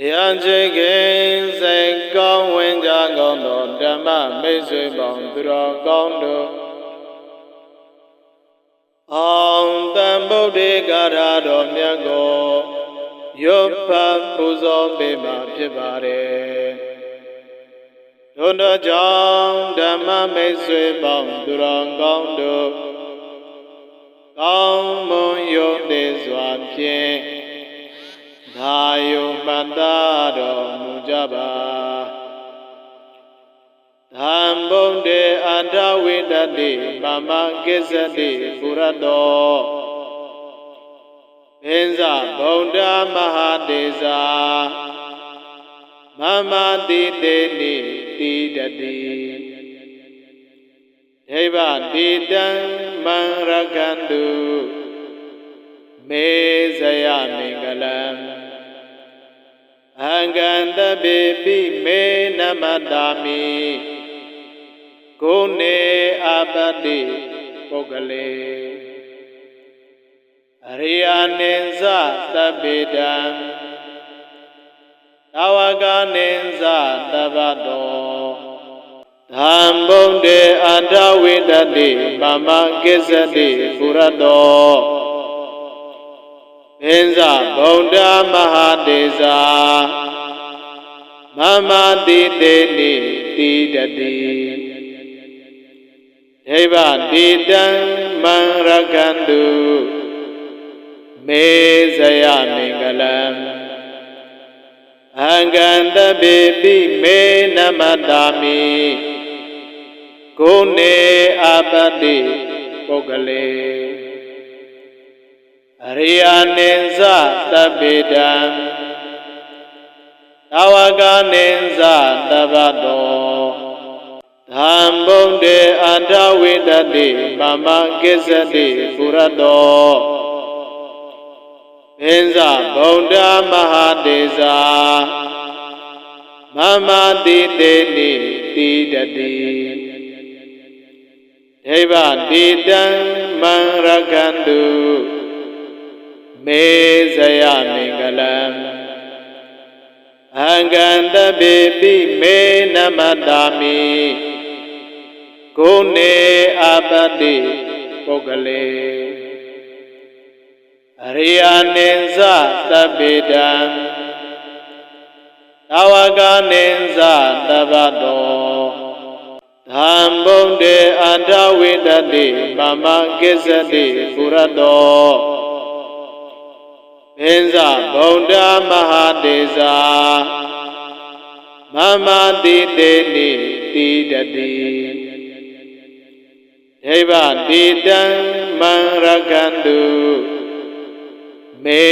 တရားချေခင်စိတ်ကောင်းဝင်ကြကောင်းသောဓမ္မမိတ်ဆွေပေါင်းသူတော်ကောင်းတို့အောင်တန်ဗုဒ္ဓေကာရတော်မြတ်ကိုရွတ်ဖတ်ပူဇော်ပေးမှာဖြစ်ပါတယ်တို့တို့ကြောင့်ဓမ္မမိတ်ဆွေပေါင်းသူတော်ကောင်းတို့ကောင်းမွန်ရုပ်သေးစွာဖြင့် သာယုမှတ်သားတော်မူကြပါသံဗုဒ္ဓေအန္တဝိတတိမမကိစ္စတိပုရတောပင်စဗုဒ္ဓမဟာတေဇာမမတိတေနိတိတတိဒိဗ္ဗတိတံမံရကန္တုမေဇယမင်္ဂလံ အံကန္တပိပိမေနမတ္တာမိကိုနေအပတ္တိပုဂ္ဂလေအရိယာနိသသဗ္ဗေတံသာဝကနိသသဗ္ဗတောသံဗုဒ္ဓေအန္တဝိတတိမမကိစ္စတိပုရတော ပင်စဗုဒ္ဓမဟာတေဇာမမတိတေနိတိတတိဒိဗ္ဗတိတံမံရကန္တုမေဇယမင်္ဂလံအံကန္တပိပိမေနမတ္တာမိကိုနေအပတ္တိပုဂ္ဂလေ အရိယာနိသသဗ္ဗေတံသာဝကနိသသဗ္ဗတောသံဗုဒ္ဓေအန္တဝိတတိမမကိစ္စတိပုရတောပင်စဗုဒ္ဓမဟာတေဇာမမတိတေနိတိတတိဒိဗ္ဗတိတံမံရကန္တု မေဇယမင်္ဂလံအံကန္တပိပိမေနမတ္တာမိကိုနေအပတ္တိပုဂ္ဂလေအရိယာနိသသဗ္ဗေတံသာဝကနိသသဗ္ဗတောသံဗုဒ္ဓေအန္တဝိတတိမမကိစ္စတိပုရတော ပင်စဗုဒ္ဓမဟာတေဇာမမတိတေနိတိတတိဒိဗ္ဗတိတံမံရကန္တုမေ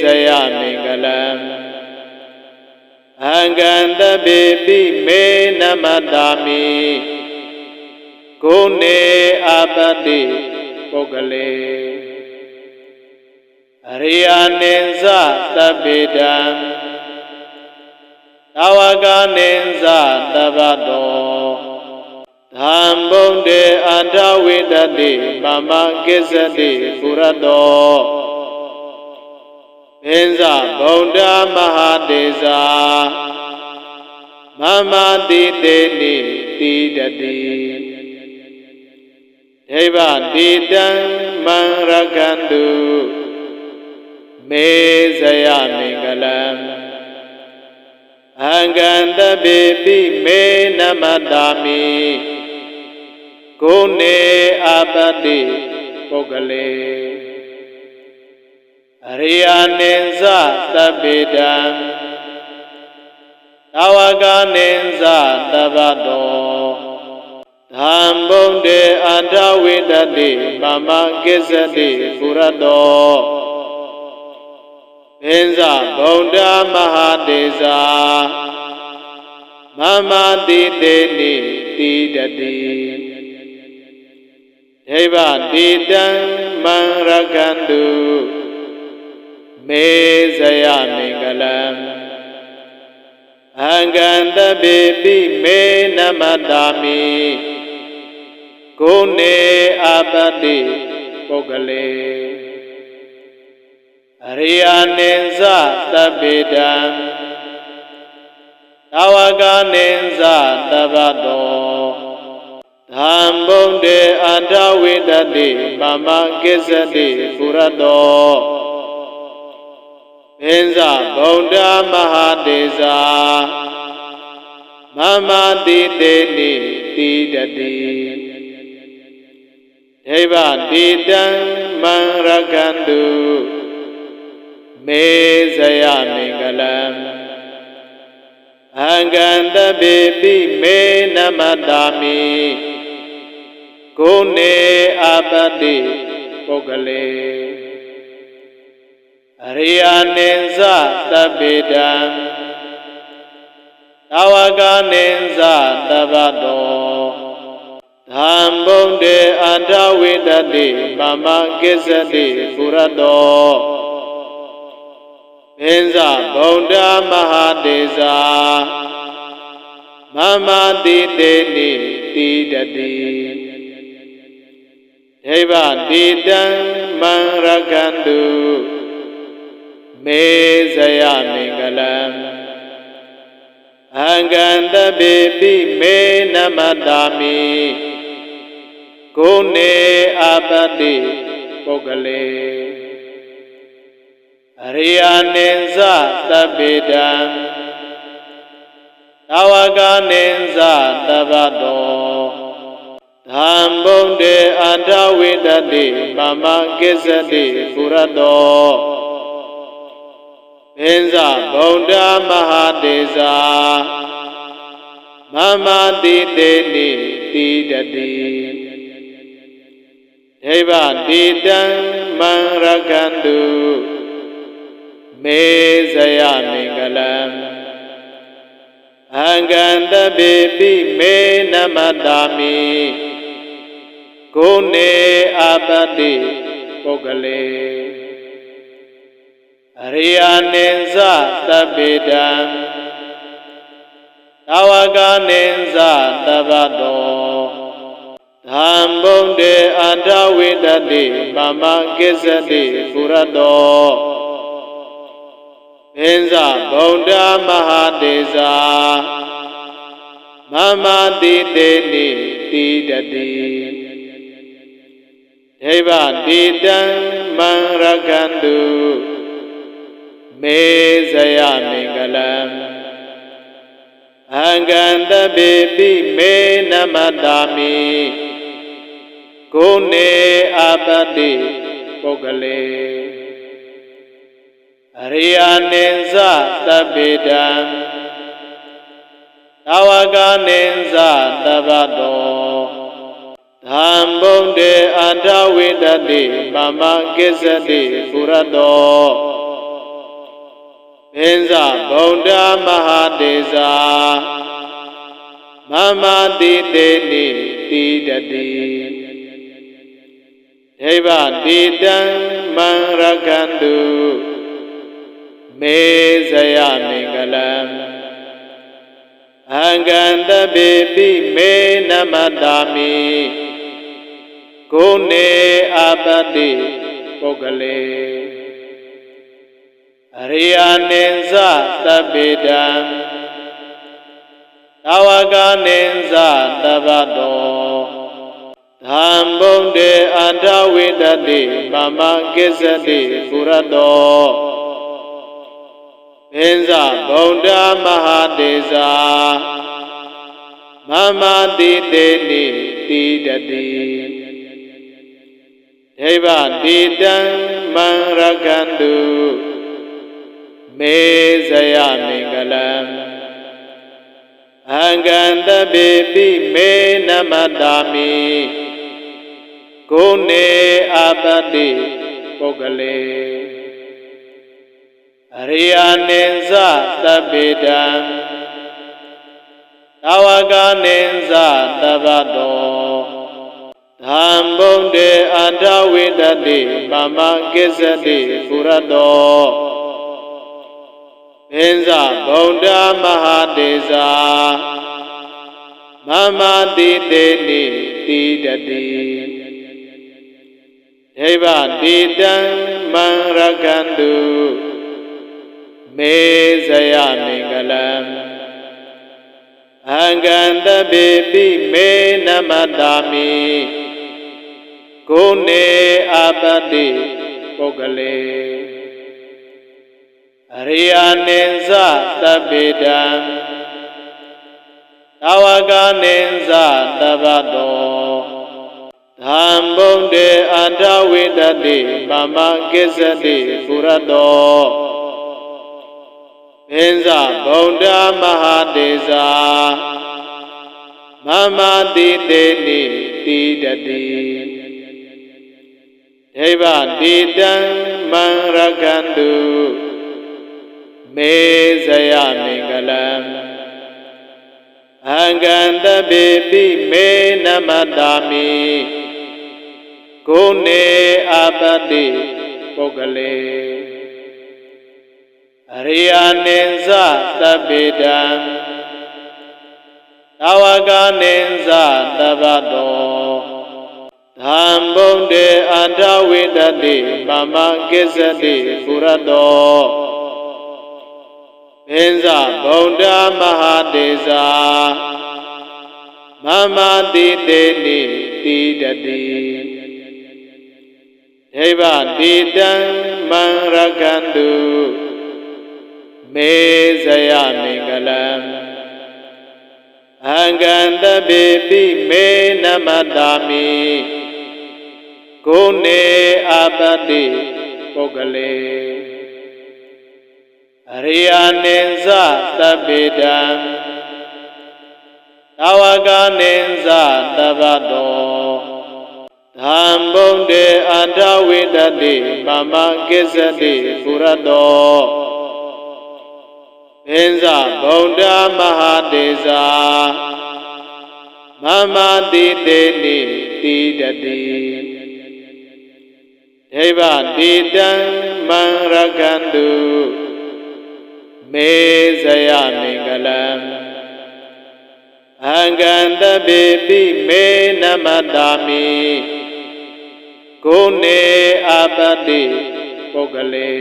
ဇယမင်္ဂလံအံကန္တပိပိမေနမတ္တာမိကိုနေအပတ္တိပုဂ္ဂလေ riyanenza tabidam tawaganenza tabado. Dhambunde andawidati mama kesati purato enza bunda mahadesa mama titeni titati deva titam marakandu မမကိစ္စတိပုရတောပင်စဗုဒ္ဓမဟာတေဇာမမတိတေနိတိတတိဒိဗ္ဗတိတံမံရကန္တုမေဇယမင်္ဂလံအံကန္တပိပိမေနမတ္တာမိကိုနေအပတ္တိပုဂ္ဂလေအရိယာနိသသဗ္ဗေတံသာဝကနိသသဗ္ဗတောသံဗုဒ္ဓေအန္တဝိတတိမမကိစ္စတိပုရတော ပင်စဗုဒ္ဓမဟာတေဇာမမတိတေနိတိတတိဒိဗ္ဗတိတံမံရကန္တုမေဇယမင်္ဂလံအံကန္တပိပိမေနမတ္တာမိကိုနေအပတ္တိပုဂ္ဂလေ အရိယာနိသသဗ္ဗေတံသာဝကနိသတပ္ပတောဓမ္ဗုံတေအန္တဝိတတိမမကိစ္စတိပုရတောပင်စဗုဒ္ဓမဟာတေဇာမမတိတေနိတိတတိဒိဗ္ဗတိတံမံရကန္တု မေဇယမင်္ဂလံအံကန္တပိပိမေနမတ္တာမိကိုနေအပတိပုဂ္ဂလေအရိယာနိသသဗ္ဗေတံသာဝကနိသတပ္ပတောဓမ္ဗုံတေအန္တဝိတတိမမကိစ္စတိပုရတော ပင်စဗုဒ္ဓမဟာတေဇာမမတိတေနိတိတတိဒိဗ္ဗတိတံမံရကန္တုမေဇယမင်္ဂလံအံကန္တပိပိမေနမတ္တာမိကိုနေအပတိပုဂ္ဂလေ အရိယာနိသသဗ္ဗေတံသာဝကနိသတပ္ပတောဓမ္ဗုံတေအန္တဝိတတိမမကိစ္စတိပုရတောပင်စဗုဒ္ဓမဟာတေဇာမမတိတေနိတိတတိဒိဗ္ဗတိတံမံရကန္တု မေဇယမင်္ဂလံအံကန္တပိပိမေနမတ္တာမိကိုနေအပတိပုဂ္ဂလေအရိယာနိသသဗ္ဗေတံသာဝကနိသတပ္ပတောဓမ္ဗုံတေအန္တဝိတတိမမကိစ္စတိပုရတော ပင်စဗုဒ္ဓမဟာတေဇာမမတိတေနိတိတတိဒိဗ္ဗတိတံမံရကန္တုမေဇယမင်္ဂလံအံကန္တပိပိမေနမတ္တာမိကိုနေအပတိပုဂ္ဂလေ riyanenza tabidam tawaganenza tabado. Dhambonde andawindati mama gesati purado enza bonda mahadesa mama titeni titati deva titam marakandu မ္ဗုံတေအန္တဝိတတိမမကိစ္စတိပုရတောပင်စဗုဒ္ဓမဟာတေဇာမမတိတေနိတိတတိဒိဗ္ဗတိတံမံရကန္တုမေဇယမင်္ဂလံအံကန္တပိပိမေနမတ္တာမိကိုနေအပတိပုဂ္ဂလေအရိယာနိသသဗ္ဗေတံသာဝကနိသတပ္ပတောဓမ္ဗုံတေအန္တဝိတတိမမကိစ္စတိပုရတော ပင်စဗုဒ္ဓမဟာတေဇာမမတိတေနိတိတတိဒိဗ္ဗတိတံမံရကန္တုမေဇယမင်္ဂလံအံကန္တပိပိမေနမတ္တာမိကိုနေအပတိပုဂ္ဂလေ အရိယာနိသသဗ္ဗေတံသာဝကနိသတပ္ပတောဓမ္ဗုံတေအန္တဝိတတိမမကိစ္စတိပုရတောပင်စဗုဒ္ဓမဟာတေဇာမမတိတေနိတိတတိဒိဗ္ဗတိတံမံရကန္တု மேசையா மங்களம் அங்கந்த பேபி மே நமதாமி குனே அபதி புகழே அரியானேசா தபிடம் தவகானேசா தபதோ tham bông đề an đa vi đa đề mà mang kết dân đề phu ra đô မမကိစ္စတိပုရတောပင်စဗုဒ္ဓမဟာတေဇာမမတိတေနိတိတတိဒိဗ္ဗတိတံမံရကန္တုမေဇယမင်္ဂလံအံကန္တပိပိမေနမတာမိကိုနေအပတိပုဂ္ဂလေ Ariyanenza tabidam Tawaganenza tabado. Dhambonde andawindadi Mama gizadi furado. Enza bonda mahadeza Mama dideni didadi Deva didan maragandu. မမကိစ္စတိပုရတောပင်စဗုဒ္ဓမဟာတေဇာမမတိတေနိတိတတိဒိဗ္ဗတိတံမံရကန္တုမေဇယမင်္ဂလံအံကန္တပိပိမေနမတာမိကိုနေအပတိပုဂ္ဂလေအရိယာနိသသဗ္ဗေတံသဝကနိသတပ္ပတောသံဗုဒ္ဓေအန္တဝိတတိမမကိစ္စတိပုရတော ပင်စဗုဒ္ဓမဟာတေဇာမမတိတေနိတိတတိဒိဗ္ဗတိတံမံရကန္တုမေဇယမင်္ဂလံအံကန္တပိပိမေနမတာမိကိုနေအပတိပုဂ္ဂလေ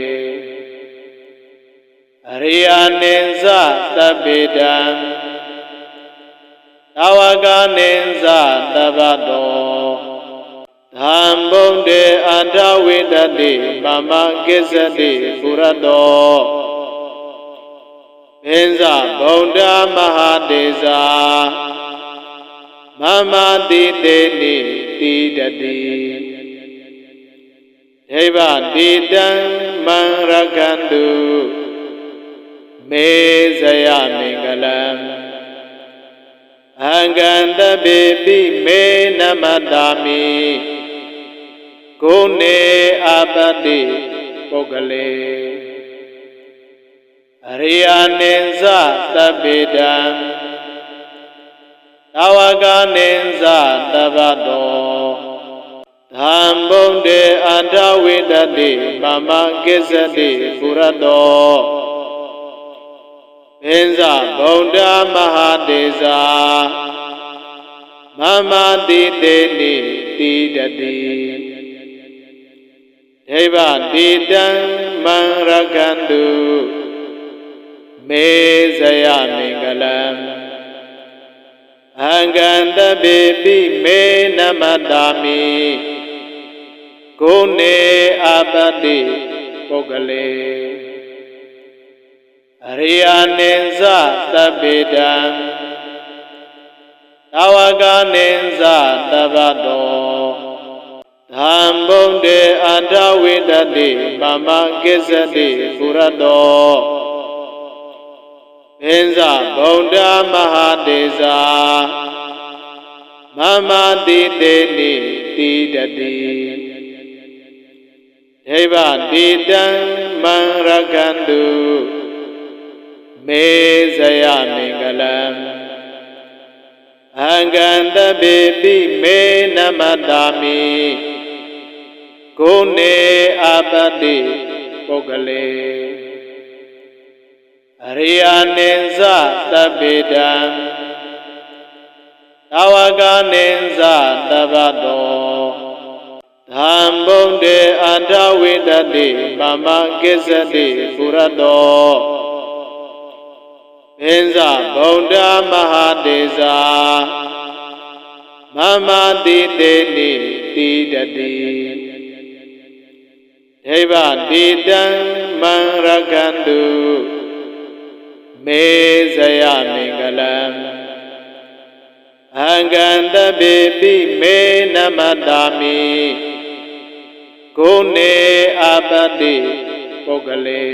အရိယာနိသသဗ္ဗေတံသဝကနိသတပ္ပတောသံဗုဒ္ဓေအန္တဝိတတိမမကိစ္စတိပုရတောပင်စဗုဒ္ဓမဟာတေဇာမမတိတေနိတိတတိဒိဗ္ဗတိတံမံရကန္တု မေဇယမင်္ဂလံအံကန္တပိပိမေနမတာမိကိုနေအပတိပုဂ္ဂလေအရိယာနိသသဗ္ဗေတံသဝကနိသတပ္ပတောသံဗုဒ္ဓေအန္တဝိတတိမမကိစ္စတိပုရတော ပင်စဗုဒ္ဓမဟာတေဇာမမတိတေနိတိတတိဒိဗ္ဗတိတံမံရကန္တုမေဇယမင်္ဂလံအံကန္တပိပိမေနမတာမိကိုနေအပတိပုဂ္ဂလေ အရိယာနိသသဗ္ဗေတံသဝကနိသတပ္ပတောသံဗုဒ္ဓေအန္တဝိတတိမမကိစ္စတိပုရတောပင်စဗုဒ္ဓမဟာတေဇာမမတိတေနိတိတတိဒိဗ္ဗတိတံမံရကန္တု မေဇယမင်္ဂလံအံကန္တပိပိမေနမတာမိကိုနေအပတိပုဂ္ဂလေအရိယာနိသသဗ္ဗေတံသဝကနိသတပ္ပတောသံဗုဒ္ဓေအန္တဝိတတိမမကိစ္စတိပုရတော ပ ပင်စဗုဒ္ဓမဟာတေဇာမမတိတေနိတိတတိဒေဝတိတံမံရကန္တုမေဇယမင်္ဂလံအံကန္တပိပိမေနမတ္တာမိကိုနေအပတိပုဂ္ဂလေ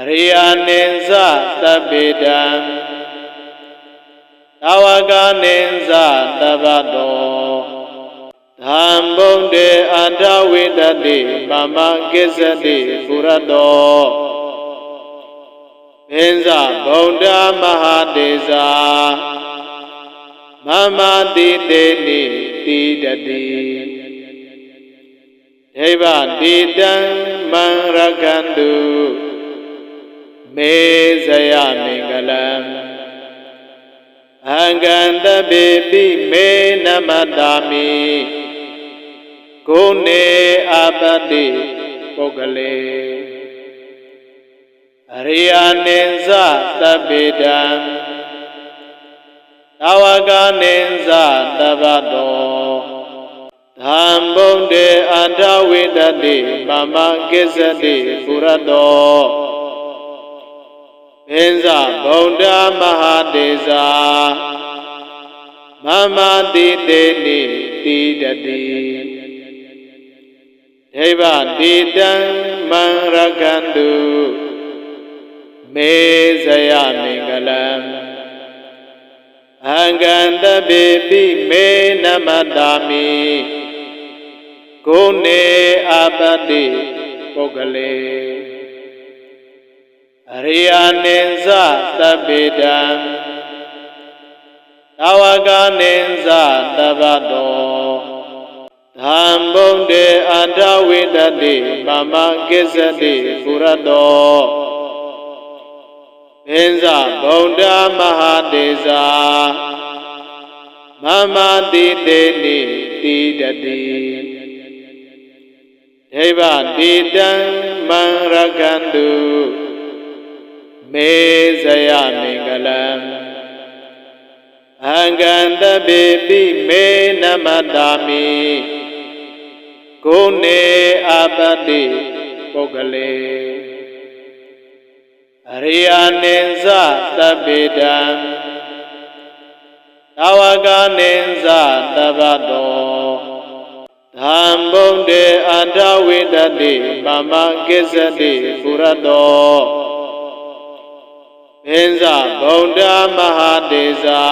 အရိယာနိသသဗ္ဗေတံသာဝကနိသတပ္ပတောသံဘုံတေအန္တဝိတတိမမကိစ္စတိပုရတောပင်စဗုဒ္ဓမဟာတေဇာမမတိတေနိတိတတိဒေဝတိတံမံရကန္တု မေဇယမင်္ဂလံအံကန္တပိပိမေနမတ္တာမိကိုနေအပတိပုဂ္ဂလေအရိယာနိသသဗ္ဗေတံသာဝကနိသတပ္ပတောသံဘုံတေအန္တဝိတတိမမကိစ္စတိပုရတော ပင်စဗုဒ္ဓမဟာတေဇာမမတိတေနိတိတတိဒေဝတိတံမံရကန္တုမေဇယမင်္ဂလံအံကန္တပိပိမေနမတ္တာမိကိုနေအပတိပုဂ္ဂလေ အရိယာနိသသဗ္ဗေတံသာဝကနိသတပ္ပတောသံဘုံတေအန္တဝိတတိမမကိစ္စတိပုရတောပင်စဗုဒ္ဓမဟာတေဇာမမတိတေနိတိတတိဒေဝတိတံမံရကန္တု မေဇယမင်္ဂလံအံကန္တပိပိမေနမတ္တာမိကိုနေအပတိပုဂ္ဂလေအရိယာနိသသဗ္ဗေတံသာဝကနိသတပ္ပတောသံဘုံတေအန္တဝိတတိမမကိစ္စတိပုရတော ပင်စဗုဒ္ဓမဟာတေဇာ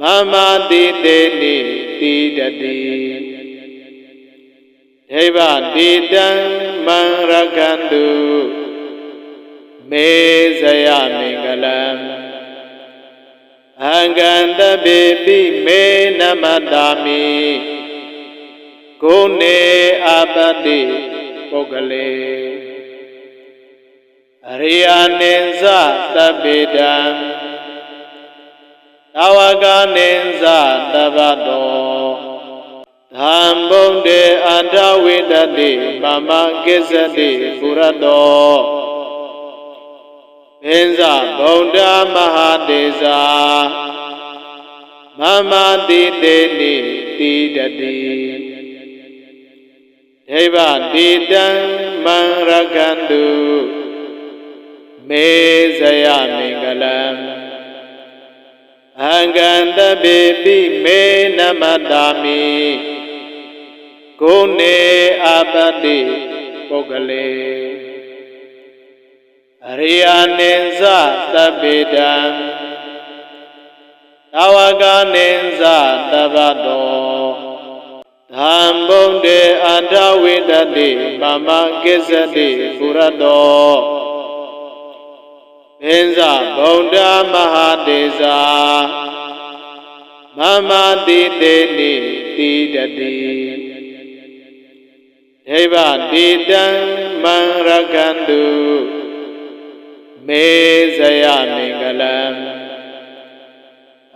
မမတိတေနိတိတတိဒေဝတိတံမံရကန္တုမေဇယမင်္ဂလံအံကန္တပိပိမေနမတ္တာမိကိုနေအပတိပုဂ္ဂလေအ ရိယာနိသသဗ္ဗေတံသာဝကနိသတပ္ပတောသံဘုံတေအန္တဝိတတိမမကိစ္စတိပုရတောပင်စဗုဒ္ဓမဟာတေဇာမမတိတေနိတိတတိဒေဝတိတံမံရကန္တု မေဇယမင်္ဂလံအံကန္တပိပိမေနမတ္တာမိကိုနေအပတိပုဂ္ဂလေအရိယာနိသသဗ္ဗေတံသာဝကနိသတပ္ပတောသံဘုံတေအန္တဝိတတိမမကိစ္စတိပုရတော ပင်စဗုဒ္ဓမဟာတေဇာမမတိတေနိတိတတိဒေဝတိတံမံရကန္တုမေဇယမင်္ဂလံ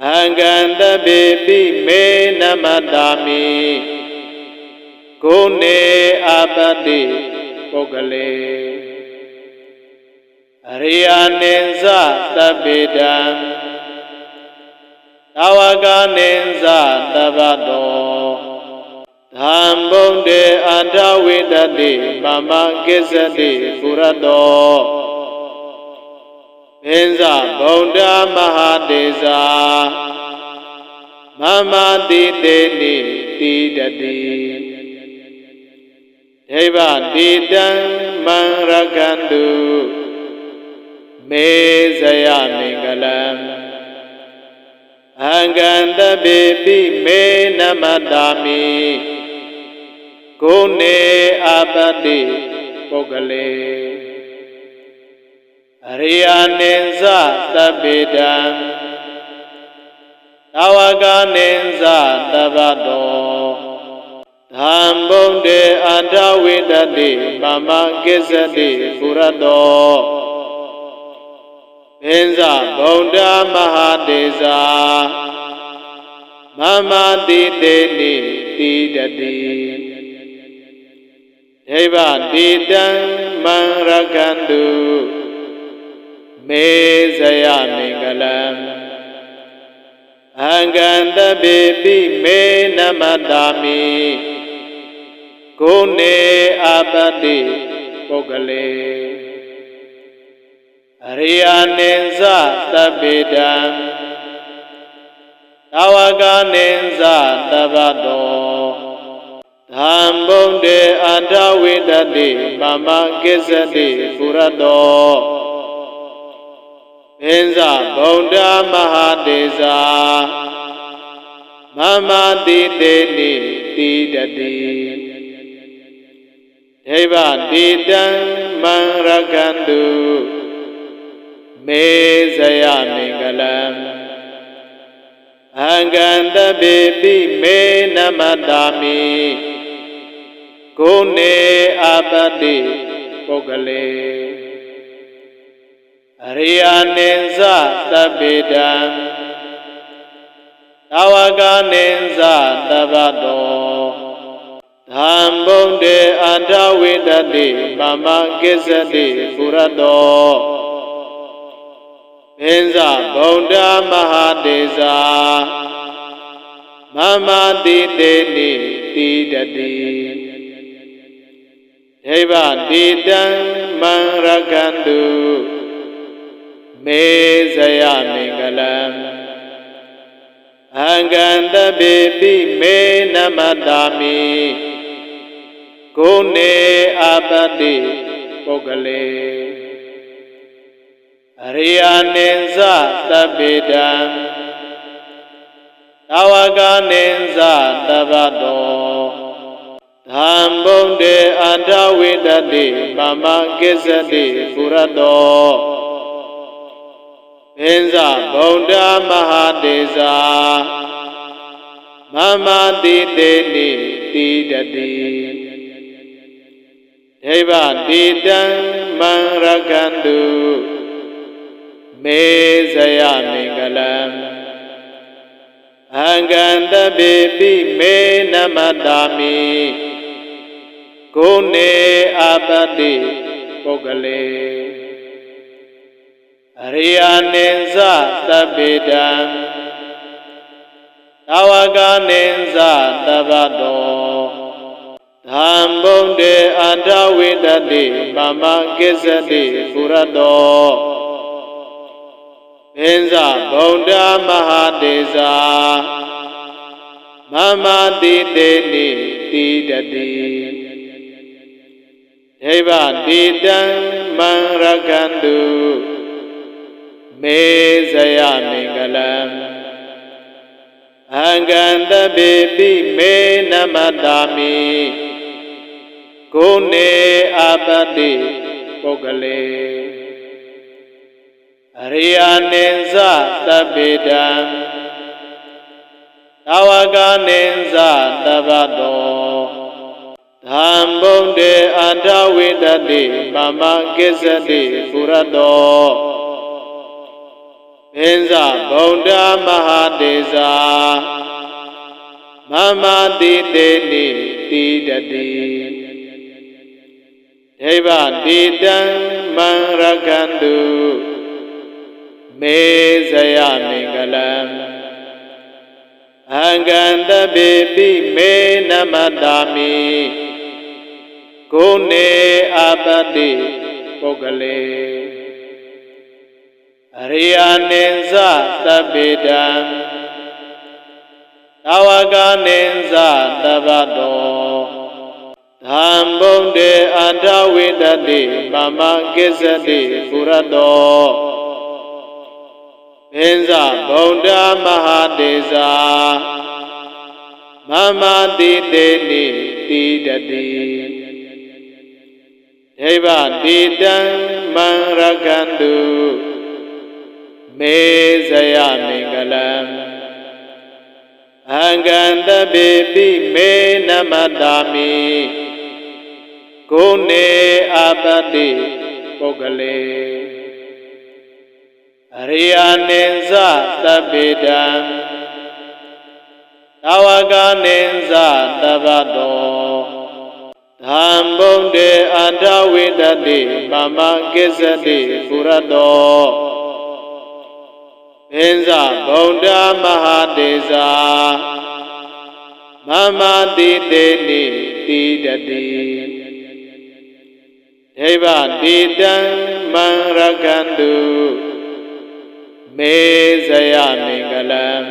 အံကန္တပိပိမေနမတ္တာမိကိုနေအပတိပုဂ္ဂလေ အရိယာနိသသဗ္ဗေတံသာဝကနိသတပ္ပတောသံဗုဒ္ဓေအန္တဝိတတိမမကိစ္စတိပုရတောပင်စဗုဒ္ဓမဟာတေဇာမမတိတေနိတိတတိဒိဗ္ဗတိတံမံရကန္တု မေဇယမင်္ဂလံအံကန္တပိပိမေနမတ္တာမိကိုနေအပတိပုဂ္ဂလေအရိယာနိသသဗ္ဗေတံသာဝကနိသတပ္ပတောသံဗုဒ္ဓေအန္တဝိတတိမမကိစ္စတိပုရတော ပင်စဗုဒ္ဓမဟာတေဇာမမတိတေနိတိတတိဒိဗ္ဗတိတံမံရကန္တုမေဇယမင်္ဂလံအံကန္တပိပိမေနမတ္တာမိကိုနေအပတိပုဂ္ဂလေ အရိယာနိသသဗ္ဗေတံသာဝကနိသတပ္ပတောသံဗုဒ္ဓေအန္တဝိတတိမမကိစ္စတိပုရတောပင်စဗုဒ္ဓမဟာတေဇာမမတိတေနိတိတတိဒိဗ္ဗတိတံမံရကန္တု မေဇယမင်္ဂလံအံကန္တပိပိမေနမတ္တာမိကိုနေအပတိပုဂ္ဂလေအရိယာနိသသဗ္ဗေတံသာဝကနိသတပ္ပတောသံဗုဒ္ဓေအန္တဝိတတိမမကိစ္စတိပုရတော ပင်စဗုဒ္ဓမဟာတေဇာမမတိတေနိတိတတိဒိဗ္ဗတိတံမံရကန္တုမေဇယမင်္ဂလံအံကန္တပိပိမေနမတ္တာမိကိုနေအပတိပုဂ္ဂလေ riyanenza tabida tawaganenza tabado dhambunde andawidati mama kesati furado. Enza bunda mahadesa mama titeni titati deva titan marakandu မမကိစ္စတိပုရတောပင်စဗုဒ္ဓမဟာတေဇာမမတိတေနိတိတတိဒိဗ္ဗတိတံမံရကန္တုမေဇယမင်္ဂလံအံကန္တပိပိမေနမတ္တာမိကိုနေအပတိပုဂ္ဂလေအရိယာနိသသဗ္ဗေတံသာဝကနိသတပ္ပတောသံဗုဒ္ဓေအန္တဝိတတိမမကိစ္စတိပုရတော ပင်စဗုဒ္ဓမဟာတေဇာမမတိတေနိတိတတိဒိဗ္ဗတိတံမံရကန္တုမေဇယမင်္ဂလံအံကန္တပိပိမေနမတ္တာမိကိုနေအပတိပုဂ္ဂလေ အရိယာနိသသဗ္ဗေတံသာဝကနိသတပ္ပတောသံဗုဒ္ဓေအန္တဝိတတိမမကိစ္စတိပုရတောပင်စဗုဒ္ဓမဟာတေဇာမမတိတေနိတိတတိဒိဗ္ဗတိတံမံရကန္တု မေဇယမင်္ဂလံအံကန္တပိပိမေနမတ္တာမိကိုနေအပတ္တိပုဂ္ဂလေအရိယာနိသသဗ္ဗေတံသာဝကနိသတဗ္ဗတောသံဗုဒ္ဓေအန္တဝိတတိမမကိစ္စတိပုရတော ပင်စဗုဒ္ဓမဟာတေဇာမမတိတေနိတိတတိဒေဝတိတံမံရကန္တုမေဇယမင်္ဂလံအံကန္တပိပိမေနမတ္တာမိကိုနေအပတ္တိပုဂ္ဂလေ အရိယာနိသသဗ္ဗေတံသာဝကနိသတဗ္ဗတောသံဗုဒ္ဓေအန္တဝိတတိမမကိစ္စတိပုရတောပင်စဗုဒ္ဓမဟာတေဇာမမတိတေနိတိတတိဒေဝတိတံမံရကန္တု மேசையா மங்களம்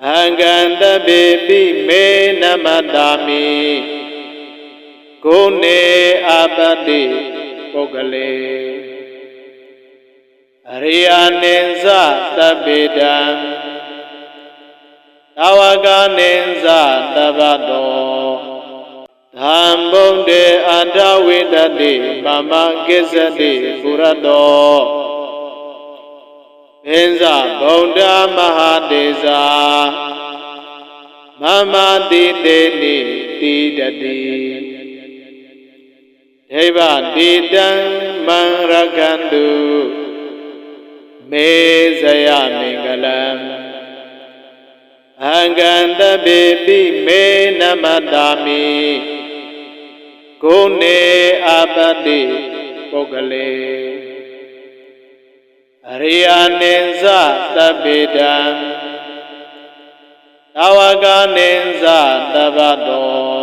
அங்கந்த பேபி மே நமதாமி குணே அபதி புகழே அரியானேச தபிடம் தவகானேச தபதோ தம்பும் தே அண்டவிடதி மம கிசதி புரதோ သသဗ္ဗေတံသာဝကနိသတဗ္ဗတောသံဗုဒ္ဓေအန္တဝိတတိမမကိစ္စတိပုရတောပင်စဗုဒ္ဓမဟာတေဇာမမတိတေနိတိတတိဒေဝတိတံမံရကန္တုမေဇယမင်္ဂလံအံကန္တပိပိမေနမတ္တာမိကိုနေအပတ္တိပုဂ္ဂလေ အရိယာနိသသဗ္ဗေတံသာဝကနိသတဗ္ဗတော